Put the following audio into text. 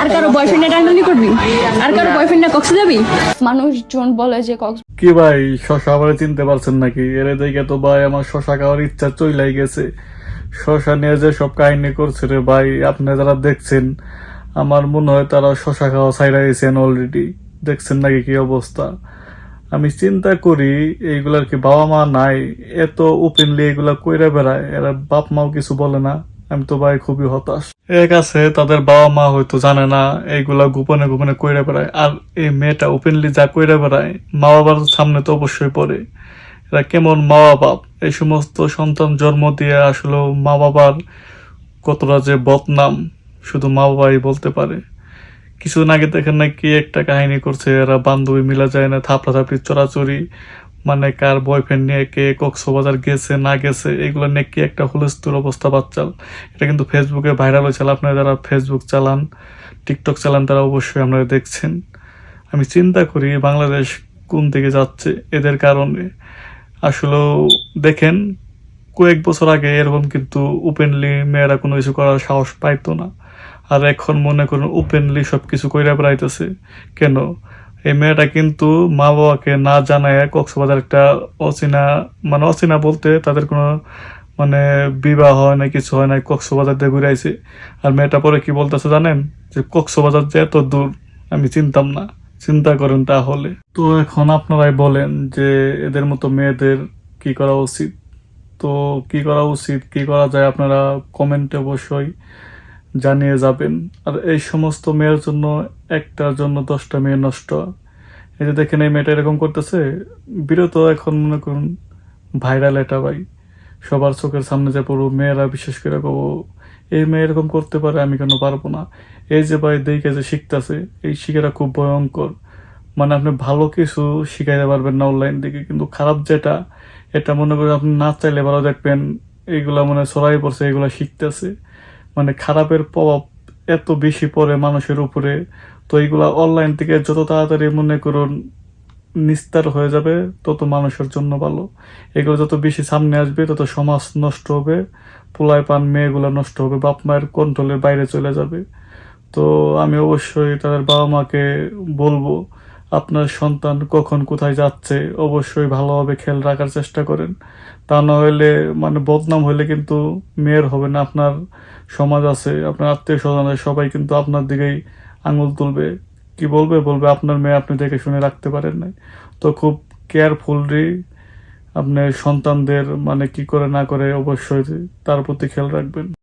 আর কারও বয়ফ্রেন্ডে করবি? আর কারও বয়ফ্রেন্ডে কক্সে যাবি? মানুষজন বলে যে কক্স কি ভাই, শশা চিনতে পারছেন নাকি? এর তো ভাই, আমার শশা খাওয়ার ইচ্ছা চইলাই গেছে। শশা নিয়ে যে সব কাহিনী করছে রে ভাই, আপনি যারা দেখছেন, আমার মনে হয় তারা শশা খাওয়া ছাইরা গেছেন অলরেডি দেখছেন নাকি কি অবস্থা? আমি চিন্তা করি, এইগুলার কি বাবা মা নাই? এত ওপেনলি এগুলা কইরা বেড়ায়, এরা বাপ মাও কিছু বলে না। আমি তো ভাই খুবই হতাশ। এক আছে, তাদের বাবা মা হয়তো জানে না, এইগুলা গোপনে গোপনে কইরা বেড়ায়। আর এই মেয়েটা ওপেনলি যা কইরা বেড়ায় মা বাবার সামনে তো অবশ্যই পড়ে। এরা কেমন মা বাপ এই সমস্ত সন্তান জন্ম দিয়ে আসলে মা বাবার কতটা যে বদনাম, শুধু মা বাবাই বলতে পারে। কিছুদিন আগে দেখেন না কি একটা কাহিনী করছে, এরা বান্ধবী মিলা যায় না থাপড়া থাপড়ি চড়াচড়ি মানে কার বয়ফ্রেন্ড নিয়ে কে কক্সবাজার গেছে, না গেছে, এগুলো নিয়ে কি একটা হুলস্থুল অবস্থা বাচ্চাল এটা কিন্তু ফেসবুকে ভাইরাল হয়েছিল আপনারা যারা ফেসবুক চালান টিকটক চালান, তারা অবশ্যই আপনারা দেখছেন। আমি চিন্তা করি বাংলাদেশ কোন দিকে যাচ্ছে, এদের কারণে। আসলে দেখেন, কয়েক বছর আগে এরকম কিন্তু ওপেনলি মেয়েরা কোনো কিছু করার সাহস পাইতো না। আর এখন মনে করুন ওপেনলি সব কিছু কইরা বেড়াইতেছে। কেন? এই মেয়েটা কিন্তু মা বাবাকে না জানায় কক্সবাজার একটা অচেনা মানে অচেনা বলতে তাদের কোনো মানে বিবাহ হয় না কিছু হয় না কক্সবাজার দিয়ে ঘুরাইছে আর মেয়েটা পরে কি বলতেছে জানেন? যে কক্সবাজার যে এত দূর, আমি চিনতাম না। চিন্তা করেন তাহলে। তো এখন আপনারাই বলেন যে এদের মতো মেয়েদের কি করা উচিত? তো কি করা উচিত? কি করা যায়? আপনারা কমেন্টে অবশ্যই জানিয়ে যাবেন। আর এই সমস্ত মেয়ের জন্য, একটার জন্য দশটা মেয়ে নষ্ট। এই যে দেখেন, এই মেয়েটা এরকম করতেছে। বিরত এখন মনে করুন, ভাইরাল এটা ভাই। সবার চোখের সামনে যে পড়ব মেয়েরা বিশেষ করে কব, এই মেয়ে এরকম করতে পারে, আমি কেন পারব না? এই যে ভাই, দেখে যে শিখতেছে, এই শিখাটা খুব ভয়ঙ্কর। মানে আপনি ভালো কিছু শিখাইতে পারবেন না অনলাইন থেকে কিন্তু খারাপ যেটা, এটা মনে করেন আপনি না চাইলে ভালো দেখবেন। এইগুলা মানে ছড়াই পড়ছে, এগুলা শিখতেছে। মানে খারাপের প্রভাব এত বেশি পড়ে মানুষের উপরে, তো এইগুলা অনলাইন থেকে যত তাড়াতাড়ি মনে করুন নিস্তার হয়ে যাবে, তত মানুষের জন্য ভালো। এগুলো যত বেশি সামনে আসবে, তত সমাজ নষ্ট হবে, পোলায় পান মেয়েগুলো নষ্ট হবে বাপ মায়ের কন্ট্রোলের বাইরে চলে যাবে। তো আমি অবশ্যই তাদের বাবা মাকে বলব আপনার সন্তান কখন কোথায় যাচ্ছে, অবশ্যই ভালোভাবে খেয়াল রাখার চেষ্টা করেন। তা হলে মানে বদনাম হলে কিন্তু মেয়ের হবে না, আপনার সমাজ আছে, আপনার আত্মীয় স্বজন সবাই কিন্তু আপনার দিকেই আঙুল তুলবে। কি বলবে? বলবে, আপনার মেয়ে আপনি দেখে শুনে রাখতে পারেন নাই। তো খুব কেয়ারফুললি আপনার সন্তানদের মানে কি করে না করে অবশ্যই তার প্রতি খেয়াল রাখবেন।